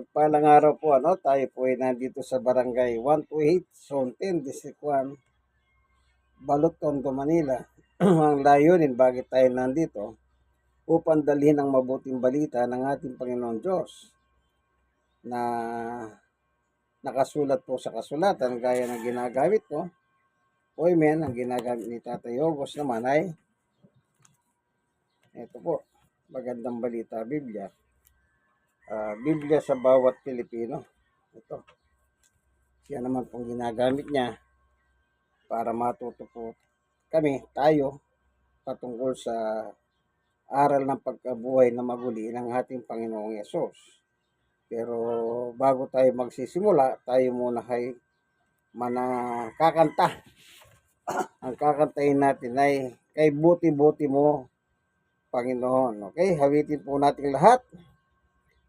Pagpalang araw po, ano, tayo po ay nandito sa barangay 128, Zone 10, District 1, Balot, Tondo, Manila. Ang layunin, bakit tayo nandito? Upang dalhin ang mabuting balita ng ating Panginoon Diyos na nakasulat po sa kasulatan gaya ng ginagamit ko. O amen, ang ginagamit ni Tatay Ogos naman ay ito po, magandang balita, Biblia ah, Biblia sa bawat Pilipino. Ito. Siya naman pong ginagamit niya para matuto po kami, tayo, patungkol sa aral ng pagkabuhay na maguli ng ating Panginoong Yesus. Pero bago tayo magsisimula, tayo muna ay manakakanta. Ang kakantahin natin ay kay buti-buti mo, Panginoon. Okay, hawitin po natin lahat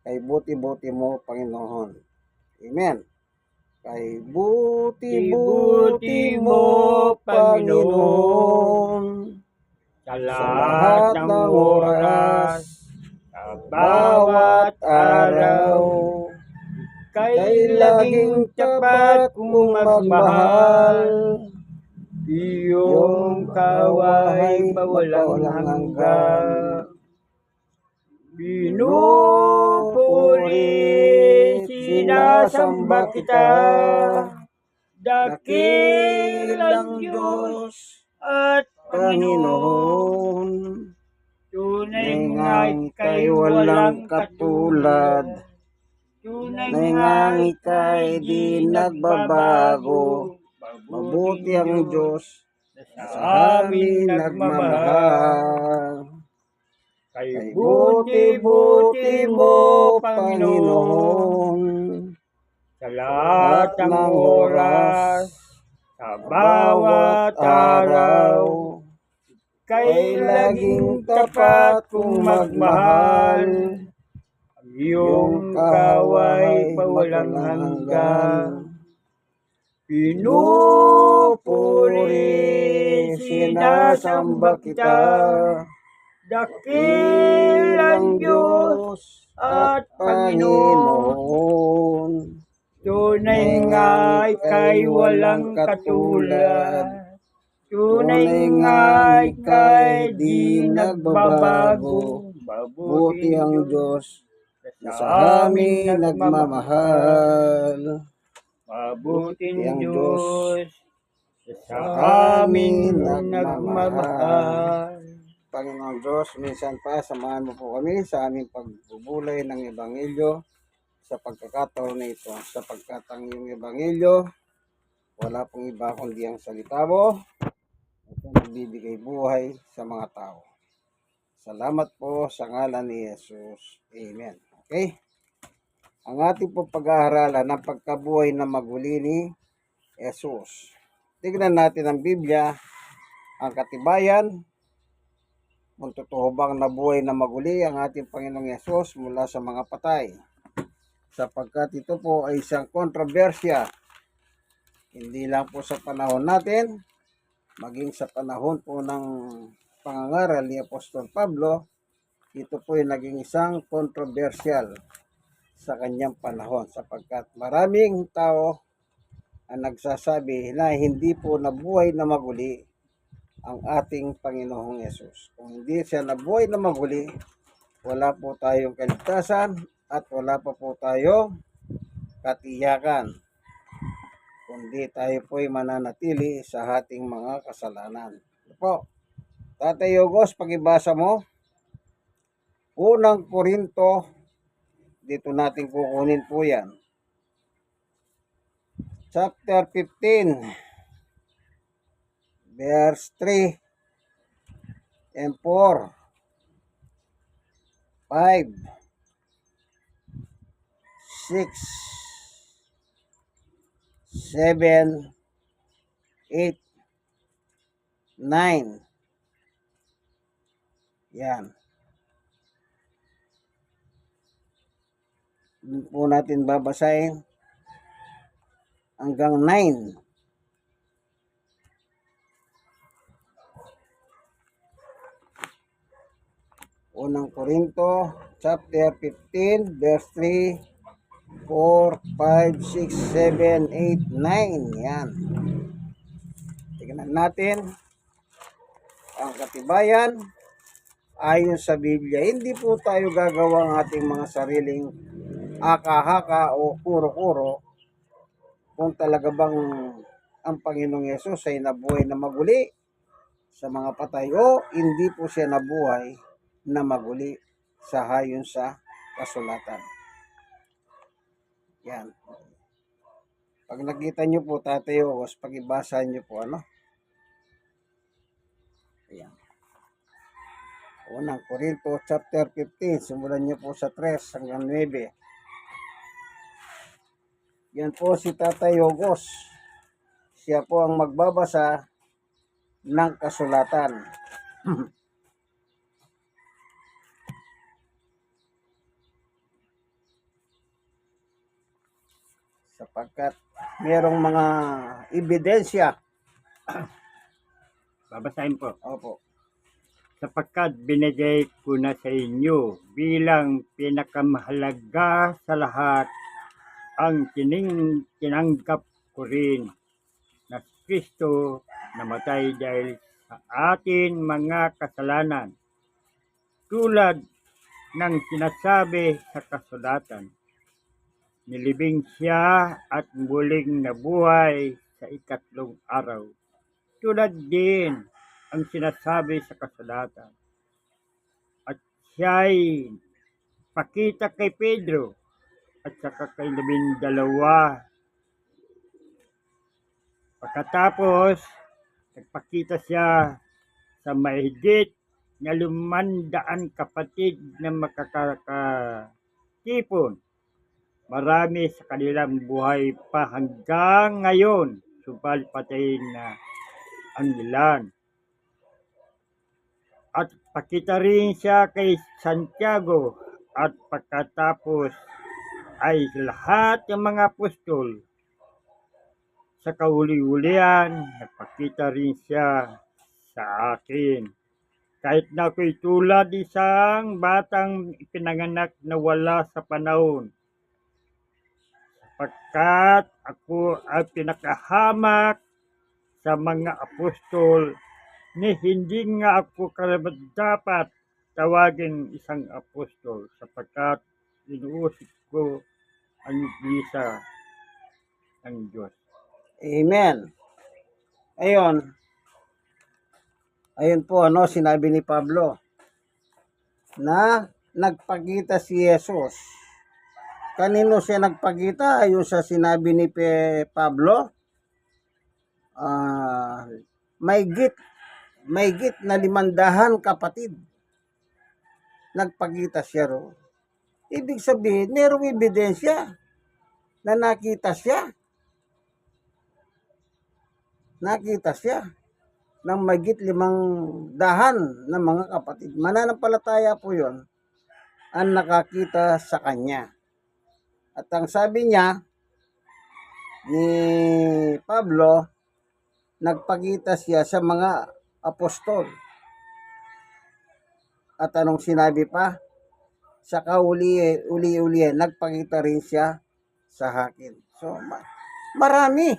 kay buti-buti mo, Panginoon. Amen. Kay buti-buti mo, Panginoon, sa lahat ng oras, sa bawat araw, kay laging tapat kong magmahal, iyong kaway mawalang hanggan. Binupuri, sinasamba kita, dakilang Diyos at Panginoon. Tunay nga'y kay walang katulad, Tunay nga'y kay di nagbabago, mabuti ang Diyos. Sa amin nagmamahal. Kay buti-buti mo, Panginoon, sa lahat ng oras, sa bawat araw, kay laging tapat kong magmahal, ang iyong kaway pawalang hanggan. Pinupuri, sinasamba kita, dakilang Diyos at Panginoon. Tunay nga'y kay walang katulad. Tunay nga'y kay di nagbabago. Buti ang Diyos na sa amin nagmamahal. Mabuting ang Diyos sa amin nagmamahal. Panginoong Diyos, minsan pa, samahan mo po kami sa aming pagbubulay ng Ebanghelyo sa pagkakataon na ito. Sapagkat ang iyong Ebanghelyo, wala pong iba kundi ang salita mo at nagbibigay buhay sa mga tao. Salamat po sa ngalan ni Jesus. Amen. Okay? Ang ating pong pag-aaralan ng pagkabuhay na maguli ni Jesus. Tignan natin ang Biblia, ang katibayan, kung totoo bang nabuhay na maguli ang ating Panginoong Yesus mula sa mga patay. Sapagkat ito po ay isang kontrobersya. Hindi lang po sa panahon natin, maging sa panahon po ng pangangaral ni Apostol Pablo, ito po ay naging isang kontrobersyal sa kanyang panahon sapagkat maraming tao ang nagsasabi na hindi po nabuhay na maguli ang ating Panginoong Yesus. Kung hindi siya nabuhay na maguli, wala po tayong kaligtasan at wala pa po tayong katiyakan. Kundi tayo po ay mananatili sa ating mga kasalanan. Ito po. Tatay Yogos, pagibasa mo. Unang Korinto, dito natin kukunin po yan. Chapter 15 verse 3 and 4 5 6 7 8 9 yan. Doon po natin babasahin. Hanggang 9 Unang Korinto, chapter 15, verse 3 4, 5, 6, 7, 8, 9. Yan. Tingnan natin ang katibayan ayon sa Biblia. Hindi po tayo gagawa ng ating mga sariling aka-haka o kuro-kuro kung talaga bang ang Panginoong Yesus ay nabuhay na maguli sa mga patay o hindi po siya nabuhay na maguli sa hayon sa kasulatan. Yan. Pag nakita nyo po, Tatay Ogos, pag-ibasa nyo po, ano? Ayan. Unang Korinto chapter 15, simulan nyo po sa 3 hanggang 9. Yan po si Tatay Ogos. Siya po ang magbabasa ng kasulatan. Sapagkat merong mga ebidensya. Babasahin po. Opo. sapagkat binigay ko na sa inyo bilang pinakamahalaga sa lahat ang tining tinanggap ko rin na si Kristo namatay dahil sa atin mga kasalanan tulad ng sinasabi sa kasulatan. Nilibing siya at muling nabuhay sa ikatlong araw. Tulad din ang sinasabi sa kasulatan. At siya'y pakita kay Pedro at saka kay labing dalawa. Pagkatapos, nagpakita siya sa mahigit na lumandaan kapatid na makakatipon. Marami sa kanilang buhay pa hanggang ngayon, subal patayin na ang ilan. At pakita rin siya kay Santiago at pagkatapos ay lahat ng mga apostol sa kauli-ulian nagpakita rin siya sa akin. Kahit na ako'y tulad isang batang ipinanganak na wala sa panahon sapagkat ako ay pinakahamak sa mga apostol ni hindi nga ako karapat dapat tawagin isang apostol sapagkat inuusip ko ang bisa ng Diyos. Amen. Ayon. Ayun po ano sinabi ni Pablo na nagpakita si Jesus. Kanino siya nagpakita? Ayun sa sinabi ni Pe Pablo. Ah, may git may git na limandahan kapatid. Nagpakita siya ro. Ibig sabihin, merong ebidensya na nakita siya nakita siya ng magit limang dahan ng mga kapatid. Mananampalataya po yon ang nakakita sa kanya. At ang sabi niya ni Pablo, nagpakita siya sa mga apostol. At anong sinabi pa? Sa kauli uli-uli nagpakita rin siya sa akin. So, ma- marami.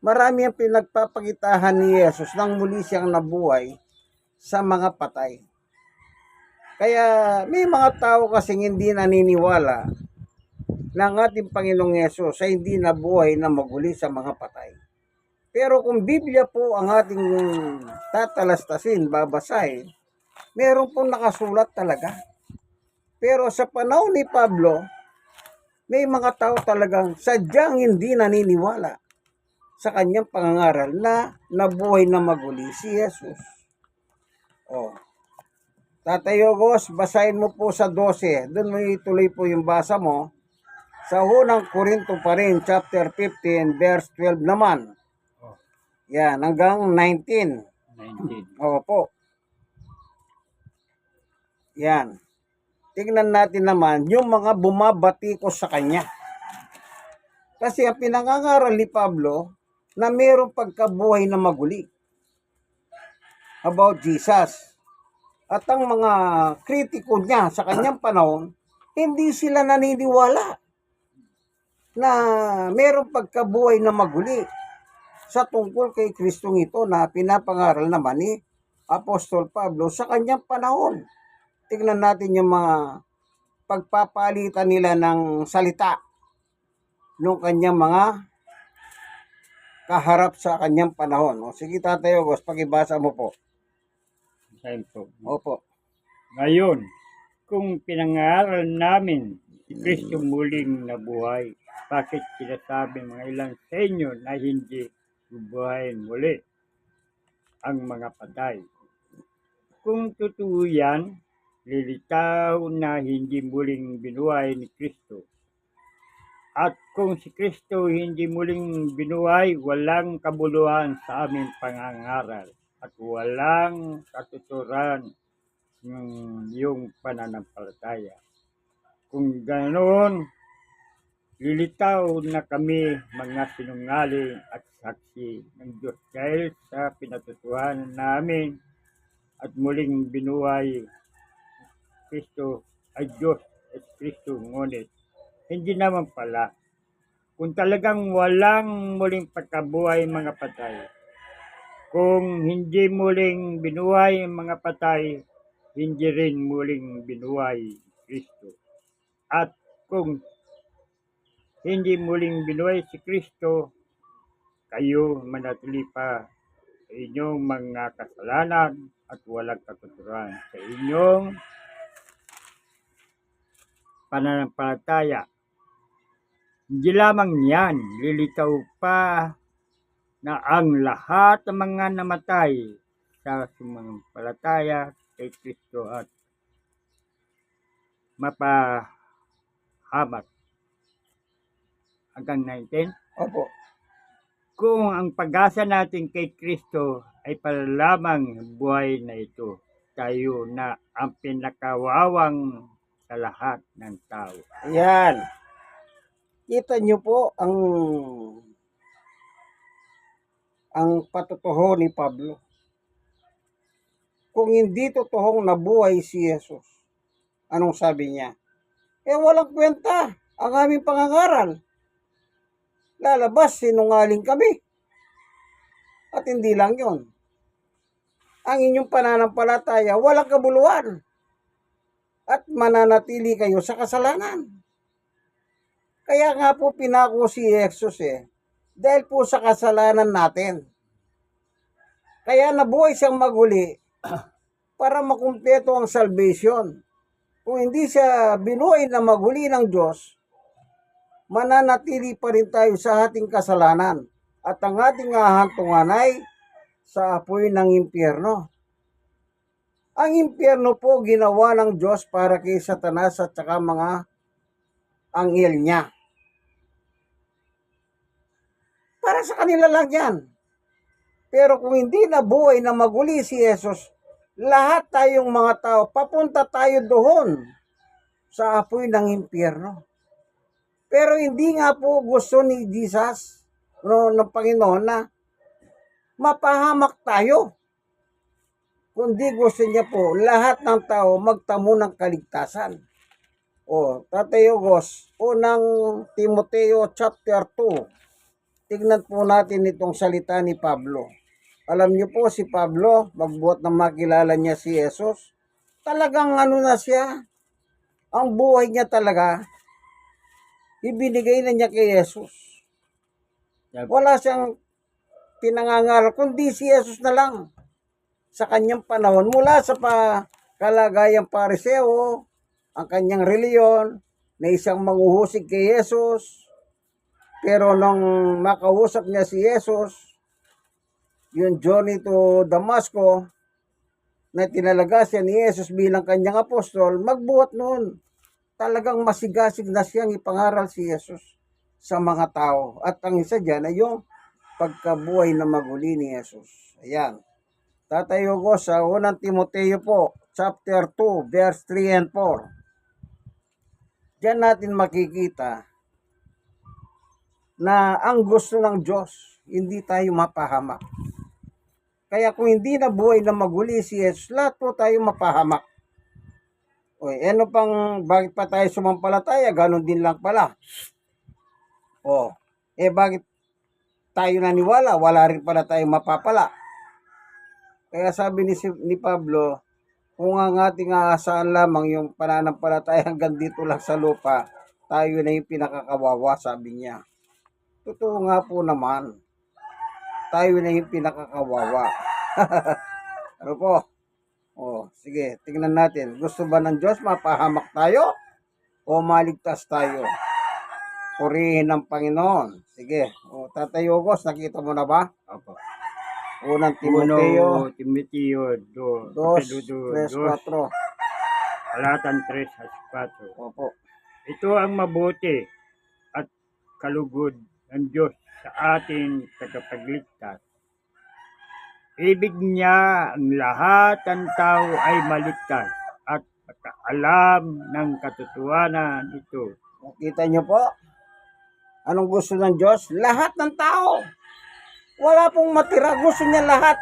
Marami ang pinagpapakitahan ni Yesus nang muli siyang nabuhay sa mga patay. Kaya may mga tao kasing hindi naniniwala ang ating Panginoong Yesus ay hindi nabuhay na maguli sa mga patay. Pero kung Biblia po ang ating tatalastasin, babasahin, meron pong nakasulat talaga. Pero sa panahon ni Pablo, may mga tao talagang sadyang hindi naniniwala sa kanyang pangangaral na nabuhay na maguli si Jesus. Oh. Tatay Yogos, basahin mo po sa 12. Doon mo ituloy po yung basa mo. Sa unang Korinto pa rin, chapter 15, verse 12 naman. Yan, hanggang 19. 19. Opo. Yan. Tingnan natin naman yung mga bumabati ko sa kanya. Kasi ang pinangangaral ni Pablo na mayroong pagkabuhay na maguli about Jesus. At ang mga kritiko niya sa kanyang panahon, hindi sila naniniwala na merong pagkabuhay na maguli sa tungkol kay Kristong ito na pinapangaral naman ni Apostol Pablo sa kanyang panahon. Tingnan natin yung mga pagpapalitan nila ng salita nung kanyang mga kaharap sa kanyang panahon. O, sige Tatay August, pakibasa mo po. Po. Opo. Ngayon, kung pinangaral namin si Kristo muling nabuhay, bakit sinasabi mga ilan sa inyo na hindi bubuhayin muli ang mga patay? Kung totoo yan, lilitaw na hindi muling binuhay ni Kristo. At kung si Kristo hindi muling binuhay, walang kabuluhan sa aming pangangaral at walang katuturan ng yung pananampalataya. Kung ganoon, lilitaw na kami mga sinungaling at saksi ng Diyos dahil sa pinatutuhanan namin at muling binuhay Kristo ay Diyos at Kristo ngunit hindi naman pala kung talagang walang muling pagkabuhay mga patay kung hindi muling binuhay ang mga patay hindi rin muling binuhay Kristo. At kung hindi muling binuhay si Kristo, kayo manatili pa sa inyong mga kasalanan at walang katuturan sa inyong pananampalataya. Hindi lamang yan, lilitaw pa na ang lahat ng mga namatay sa sumampalataya kay Kristo at mapahamak. Hanggang 19. Opo. Kung ang pag-asa natin kay Kristo ay palalamang buhay na ito, tayo na ang pinakawawang sa lahat ng tao. Ayan. Kita nyo po ang ang patutuho ni Pablo. Kung hindi totoong nabuhay si Jesus, anong sabi niya? Eh walang kwenta ang aming pangangaral. Lalabas, sinungaling kami. At hindi lang yon. Ang inyong pananampalataya, walang kabuluhan. At mananatili kayo sa kasalanan. Kaya nga po pinako si Jesus eh. Dahil po sa kasalanan natin. Kaya nabuhay siyang maguli para makumpleto ang salvation. Kung hindi siya binuhay na maguli ng Diyos, mananatili pa rin tayo sa ating kasalanan at ang ating hahantungan ay sa apoy ng impyerno. Ang impyerno po ginawa ng Diyos para kay Satanas at saka mga anghel niya. Para sa kanila lang yan. Pero kung hindi nabuhay na maguli si Jesus, lahat tayong mga tao, papunta tayo doon sa apoy ng impyerno. Pero hindi nga po gusto ni Jesus, no, ng Panginoon na mapahamak tayo. Kundi gusto niya po lahat ng tao magtamo ng kaligtasan. O, Tatay Ogos, unang Timoteo chapter 2. Tignan po natin itong salita ni Pablo. Alam niyo po si Pablo, magbuhat na makilala niya si Jesus. Talagang ano na siya, ang buhay niya talaga, ibinigay na niya kay Jesus. Wala siyang pinangangaral, kundi si Jesus na lang sa kanyang panahon. Mula sa pa, kalagayang pariseo, ang kanyang reliyon, na isang manguhusig kay Jesus. Pero nung makausap niya si Jesus, yung journey to Damasco, na tinalaga siya ni Jesus bilang kanyang apostol, magbuhat noon. Talagang masigasig na siyang ipangaral si Jesus sa mga tao. At ang isa dyan ay yung pagkabuhay na maguli ni Jesus. Ayan. Tatayo ko sa unang Timoteo po, chapter 2, verse 3 and 4. Diyan natin makikita na ang gusto ng Diyos, hindi tayo mapahamak. Kaya kung hindi na buhay na maguli si Jesus, lahat po tayo mapahamak. O, ano pang, bakit pa tayo sumampalataya? Ganon din lang pala. Oh, eh bakit tayo naniwala? Wala rin pala tayong mapapala. Kaya sabi ni, ni Pablo, kung ang ating aasahan lamang yung pananampalataya hanggang dito lang sa lupa, tayo na yung pinakakawawa, sabi niya. Totoo nga po naman. Tayo na yung pinakakawawa. ano po? Oh, sige, tingnan natin. Gusto ba ng Diyos mapahamak tayo o maligtas tayo? Purihin ng Panginoon. Sige. O, Tatay Ogos, nakita mo na ba? Opo. Unang Timoteo Uno, Timoteo, do, 2, do, 3, 4. Alatan 3 at 4. Opo. Ito ang mabuti at kalugod ng Diyos sa ating tagapagligtas. Ibig niya ang lahat ng tao ay maligtas at makaalam ng katotohanan ito. Nakita niyo po? Anong gusto ng Diyos? Lahat ng tao. Wala pong matira. Gusto niya lahat.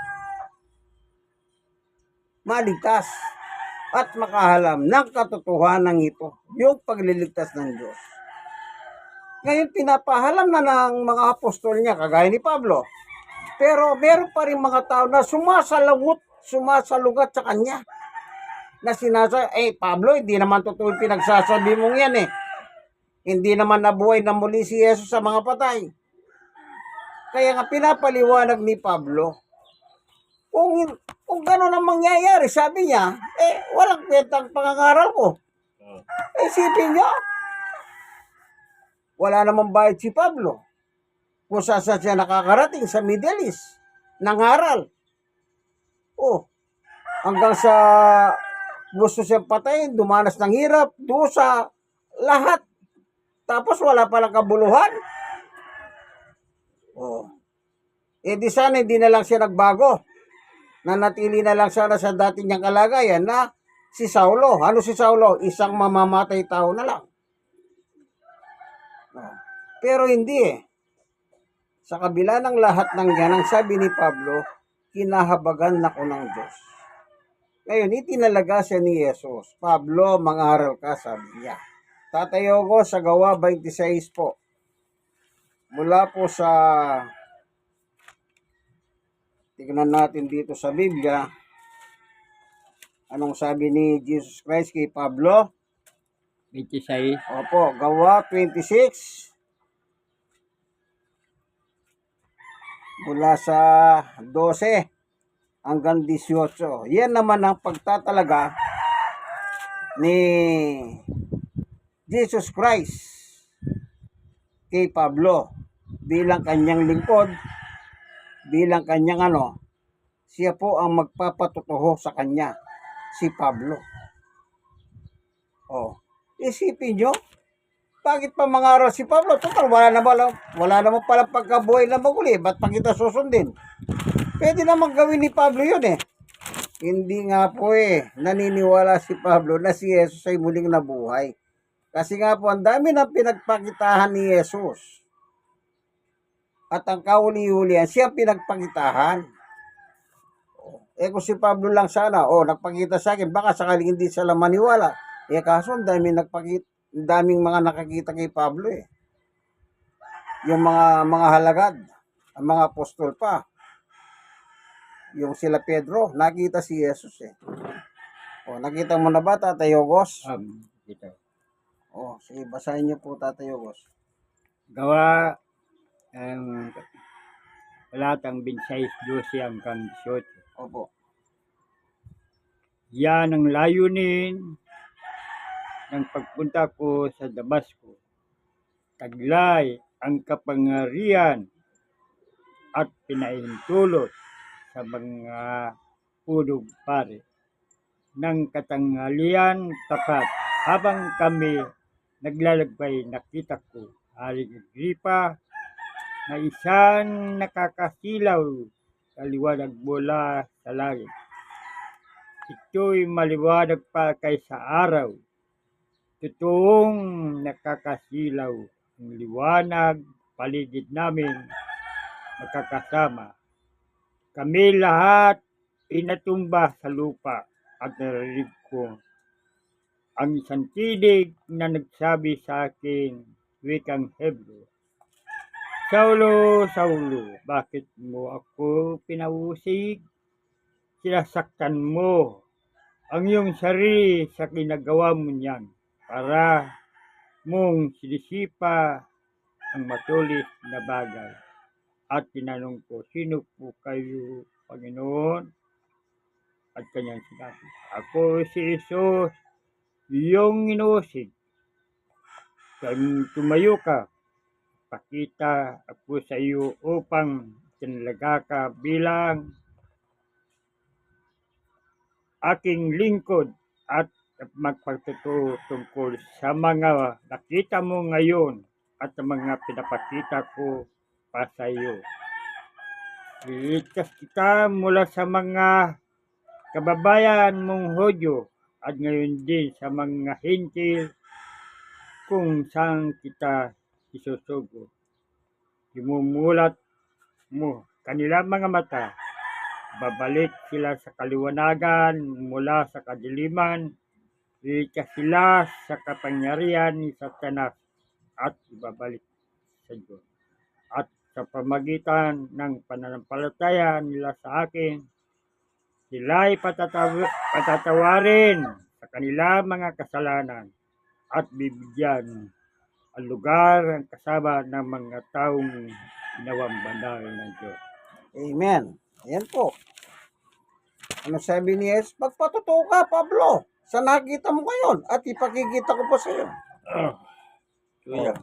Maligtas. At makahalam ng katotohanan ito. Yung pagliligtas ng Diyos. Ngayon, pinapahalam na ng mga apostol niya, kagaya ni Pablo. Pero meron pa rin mga tao na sumasalawot, sumasalugat sa kanya. Na sinasa, eh Pablo, hindi naman totoo yung pinagsasabi mong yan eh. Hindi naman nabuhay na muli si Yesus sa mga patay. Kaya nga pinapaliwanag ni Pablo, kung, kung gano'n ang mangyayari, sabi niya, eh, walang kwentang pangangaral ko. Eh, isipin niyo, wala namang bayad si Pablo. Kung saan saan siya nakakarating sa Middle East, nangaral. Oh, hanggang sa gusto siyang patayin, dumanas ng hirap, dusa, lahat. Tapos wala palang kabuluhan. Oh. Eh di sana hindi na lang siya nagbago. Nanatili na lang sana sa dati niyang kalagayan na si Saulo. Ano si Saulo? Isang mamamatay tao na lang. Oh. Pero hindi eh. Sa kabila ng lahat ng yan, ang sabi ni Pablo, kinahabagan na ko ng Diyos. Ngayon, itinalaga siya ni Jesus. Pablo, mangaral ka, sabi niya. Tatayo ko sa gawa 26 po. Mula po sa tignan natin dito sa Biblia. Anong sabi ni Jesus Christ kay Pablo? 26. Opo, gawa 26. Mula sa 12 hanggang 18. Yan naman ang pagtatalaga ni Jesus Christ kay Pablo bilang kanyang lingkod, bilang kanyang ano, siya po ang magpapatutuho sa kanya, si Pablo. Oh, isipin nyo, bakit pa mangaral si Pablo? Total, wala na wala, wala naman pala pagkabuhay na maguli. Ba't pa kita susundin? Pwede naman gawin ni Pablo yun eh. Hindi nga po eh. Naniniwala si Pablo na si Jesus ay muling nabuhay. Kasi nga po, ang dami na pinagpakitahan ni Jesus. At ang kauli-ulian, siya pinagpakitahan. Eh kung si Pablo lang sana, oh, nagpakita sa akin, baka sakaling hindi sila maniwala. Eh kaso, ang daming nagpakita, daming mga nakakita kay Pablo eh. Yung mga mga halagad, ang mga apostol pa. Yung sila Pedro, nakita si Jesus eh. Oh, nakita mo na ba, Tatay Ogos? Um, ito. Oh, sige, basahin niyo po, Tatay Ogos. Gawa ang talatang 26, 12 hanggang 18. Opo. Yan ang layunin ng pagpunta ko sa Damasco. Taglay ang kapangyarihan at pinahintulot sa mga pulog pare ng katanghalian tapat habang kami naglalagpay nakita ko Haring Agripa na isang nakakasilaw sa liwanag mula sa langit. Ito'y maliwanag pa kaysa araw. Totoong nakakasilaw ang liwanag paligid namin magkakasama. Kami lahat inatumba sa lupa at narinig ko ang isang tinig na nagsabi sa akin wikang Hebrew. Saulo, Saulo, bakit mo ako pinausig? Sinasaktan mo ang iyong sarili sa ginagawa mo niyan para mong sinisipa ang matulis na bagay. At tinanong ko, sino po kayo, Panginoon? At kanyang sinabi, ako si Jesus, iyong inuusig. Tum- Tumayo ka, pakita ako sa iyo upang tinalaga ka bilang aking lingkod at magpagtotoo tungkol sa mga nakita mo ngayon at mga pinapakita ko pa sa iyo. Iligtas kita mula sa mga kababayan mong Hodyo at ngayon din sa mga hintil kung saan kita isusugo. Imumulat mo kanila mga mata. Babalik sila sa kaliwanagan mula sa kadiliman. Iligtas sila sa kapangyarihan ni Satanas at ibabalik sa Diyos. At sa pamagitan ng pananampalataya nila sa akin, sila ay patataw- patatawarin sa kanila mga kasalanan at bibigyan ang lugar ang kasama ng mga taong ginawang banal ng Diyos. Amen. Ayan po. Ano sabi ni Jesus? Magpatotoo ka, Pablo. Sa nakita mo ngayon at ipakikita ko pa sa iyo. Kuya.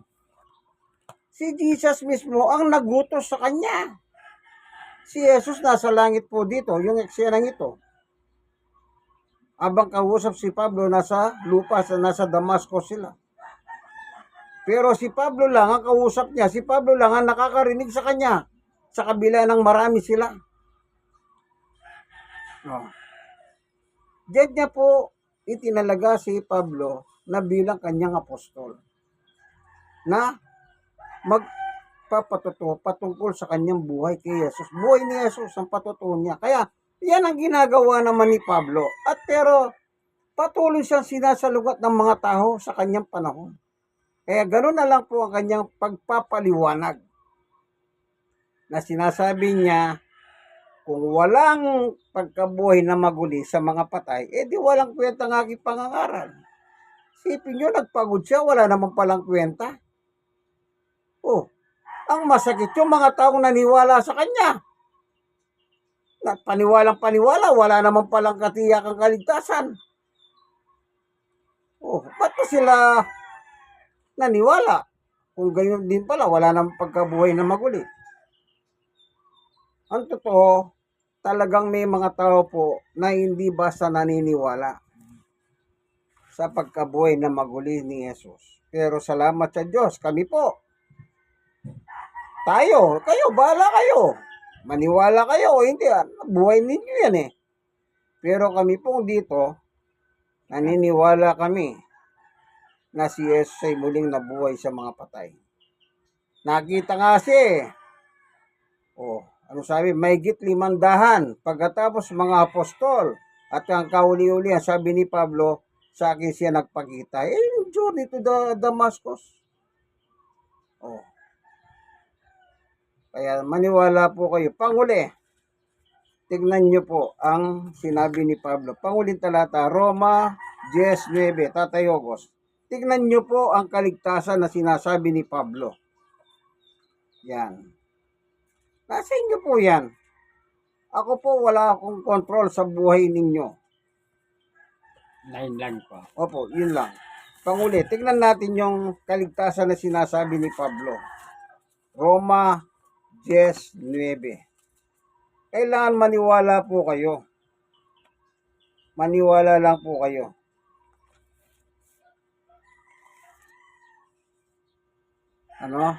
Si Jesus mismo ang nagutos sa kanya. Si Jesus nasa langit po dito, yung eksenang ito. Abang kausap si Pablo, nasa lupa, sa nasa Damascus sila. Pero si Pablo lang ang kausap niya, si Pablo lang ang nakakarinig sa kanya. Sa kabila ng marami sila. Oh. Diyan niya po itinalaga si Pablo na bilang kanyang apostol. Na magpapatuto patungkol sa kanyang buhay kay Jesus. Buhay ni Jesus ang patutuo niya. Kaya yan ang ginagawa naman ni Pablo. At pero patuloy siyang sinasalugat ng mga tao sa kanyang panahon. Kaya ganoon na lang po ang kanyang pagpapaliwanag na sinasabi niya kung walang pagkabuhay na maguli sa mga patay, eh di walang kwenta ng aking pangangaral. Sipin nyo, nagpagod siya, wala naman palang kwenta. Oh, ang masakit yung mga taong naniwala sa kanya. Paniwalang paniwala, wala naman palang katiyakang kaligtasan. Oh, ba't pa sila naniwala? Kung ganyan din pala, wala namang pagkabuhay na maguli. Ang totoo, talagang may mga tao po na hindi basta naniniwala sa pagkabuhay na maguli ni Jesus. Pero salamat sa Diyos, kami po. Tayo, kayo, bahala kayo. Maniwala kayo hindi, buhay ninyo yan eh. Pero kami po dito, naniniwala kami na si Jesus ay muling nabuhay sa mga patay. Nakita nga siya eh. Oh, ano sabi? May git limandahan. Pagkatapos mga apostol at ang kauli-uli, sabi ni Pablo, sa akin siya nagpakita. Eh, yung journey to the Damascus. Oh. Kaya maniwala po kayo. Panguli, tignan nyo po ang sinabi ni Pablo. Panguling talata, Roma 10.9, Tatay Ogos. Tignan nyo po ang kaligtasan na sinasabi ni Pablo. Yan. Nasa inyo po yan. Ako po wala akong control sa buhay ninyo. Nine lang po. Opo, yun lang. Panguli, tignan natin yung kaligtasan na sinasabi ni Pablo. Roma 10.9 Kailangan maniwala po kayo. Maniwala lang po kayo. Ano?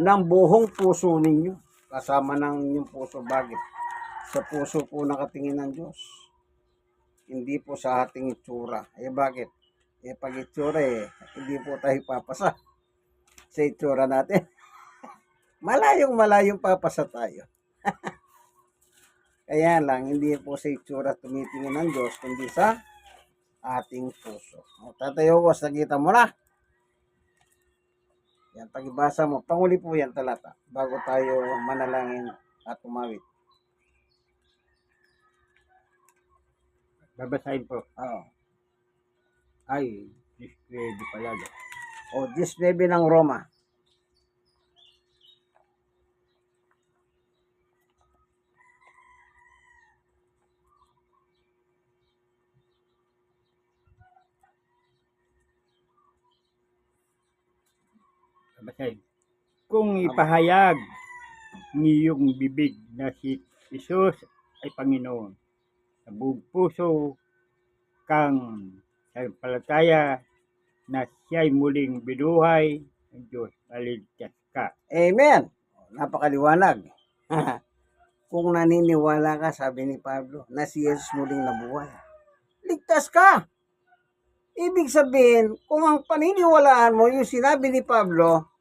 Ng buhong puso ninyo. Kasama ng inyong puso. Bakit? Sa puso po nakatingin ng Diyos hindi po sa ating itsura. Eh bakit? Eh pag itsura eh, hindi po tayo papasa sa itsura natin. malayong malayong papasa tayo. Kaya lang, hindi po sa itsura tumitingin ng Diyos, kundi sa ating puso. O, tatayo ko, nakita mo na. Yan, pagibasa mo. Panguli po yan talata bago tayo manalangin at umawit. Babasahin po. Oo. Ay, discredit pala. O, 19 ng Roma. Babasahin. Kung ipahayag niyong bibig na si Jesus ay Panginoon, sa buong puso kang palataya na siya'y muling binuhay ng Diyos, maligtas ka. Amen. Napakaliwanag. Kung naniniwala ka, sabi ni Pablo, na si Jesus muling nabuhay, ligtas ka. Ibig sabihin, kung ang paniniwalaan mo, yung sinabi ni Pablo,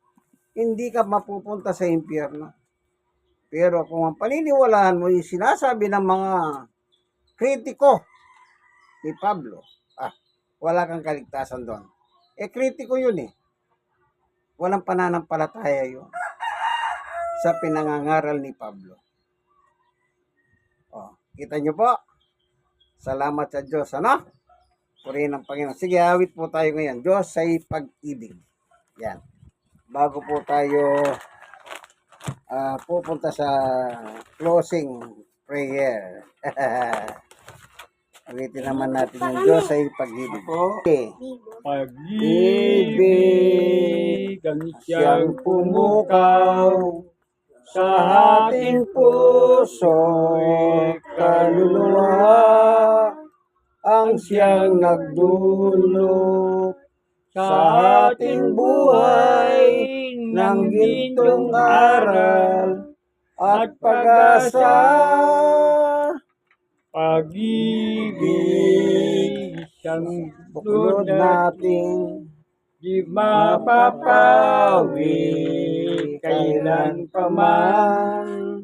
hindi ka mapupunta sa impyerno. Pero kung ang paniniwalaan mo, yung sinasabi ng mga kritiko ni Pablo, ah, wala kang kaligtasan doon. Eh, kritiko yun eh. Walang pananampalataya yun sa pinangangaral ni Pablo. Oh, kita nyo po? Salamat sa Diyos, ano? Purihin ng Panginoon. Sige, awit po tayo ngayon. Diyos ay pag-ibig. Yan. Bago po tayo ah, pupunta sa closing prayer. Awitin naman natin yung Diyos ay pag-ibig. Okay. Pag-ibig ang siyang pumukaw sa ating puso kaluluwa ang siyang nagdulot sa ating buhay ng gintong aral at pag-asa. Pag-ibig siyang Buklod buklod natin di mapapawi kailan pa man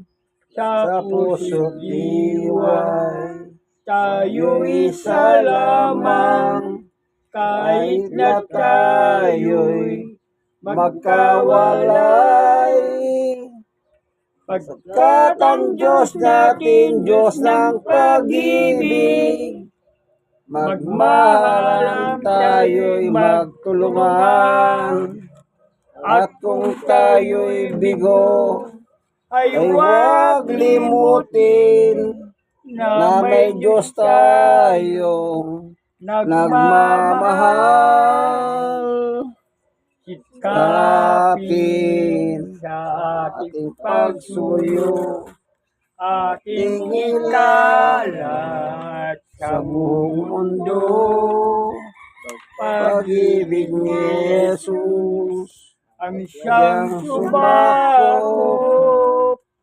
sa puso't diway. Tayo isa lamang kahit na tayo'y magkawalay. Pagkat ang Diyos natin, Diyos ng pag-ibig, magmahal tayo'y magtulungan. At kung tayo'y bigo, ay ay huwag limutin na may Diyos tayong nagmamahal. Sikapin sa ating pagsuyo ating ikalat sa buong mundo. pag-ibig ni Jesus Ang siyang sumakop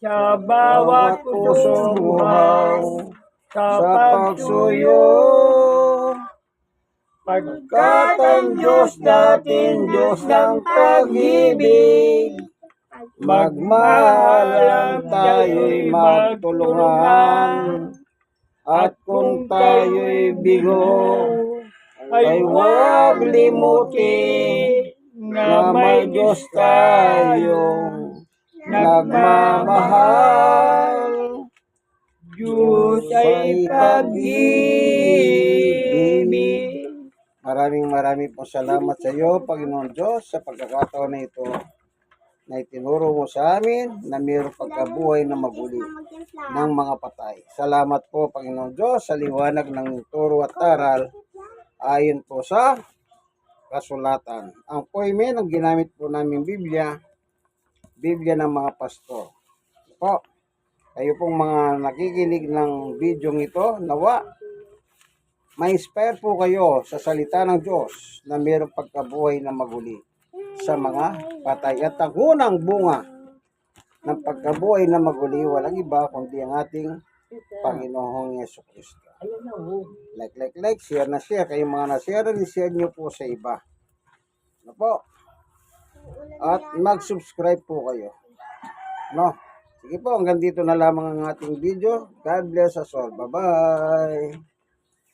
sa bawat pusong buhaw sa pagsuyo. Pagkat ang Diyos natin, Diyos ng pag-ibig, magmahal tayo'y magtulungan. At kung tayo'y bigo, ay huwag limutin na may Diyos tayong nagmamahal. Diyos ay pag-ibig. Maraming maraming po salamat sa iyo, Panginoon Diyos, sa pagkakataon na ito na itinuro mo sa amin na mayroong pagkabuhay na maguli ng mga patay. Salamat po, Panginoon Diyos, sa liwanag ng turo at aral ayon po sa kasulatan. Ang poime ang ginamit po namin Biblia, Biblia ng mga pastor. Po, kayo pong mga nakikinig ng video ito, nawa, ma-inspire po kayo sa salita ng Diyos na mayroong pagkabuhay na maguli sa mga patay. At ang unang bunga ng pagkabuhay na maguli, walang iba kundi ang ating Panginoong Yeso Kristo. Like, like, like, share na share. Kayong mga na-share, share nyo po sa iba. Ano po? At mag-subscribe po kayo. No? Sige po, hanggang dito na lamang ang ating video. God bless us all. Bye-bye.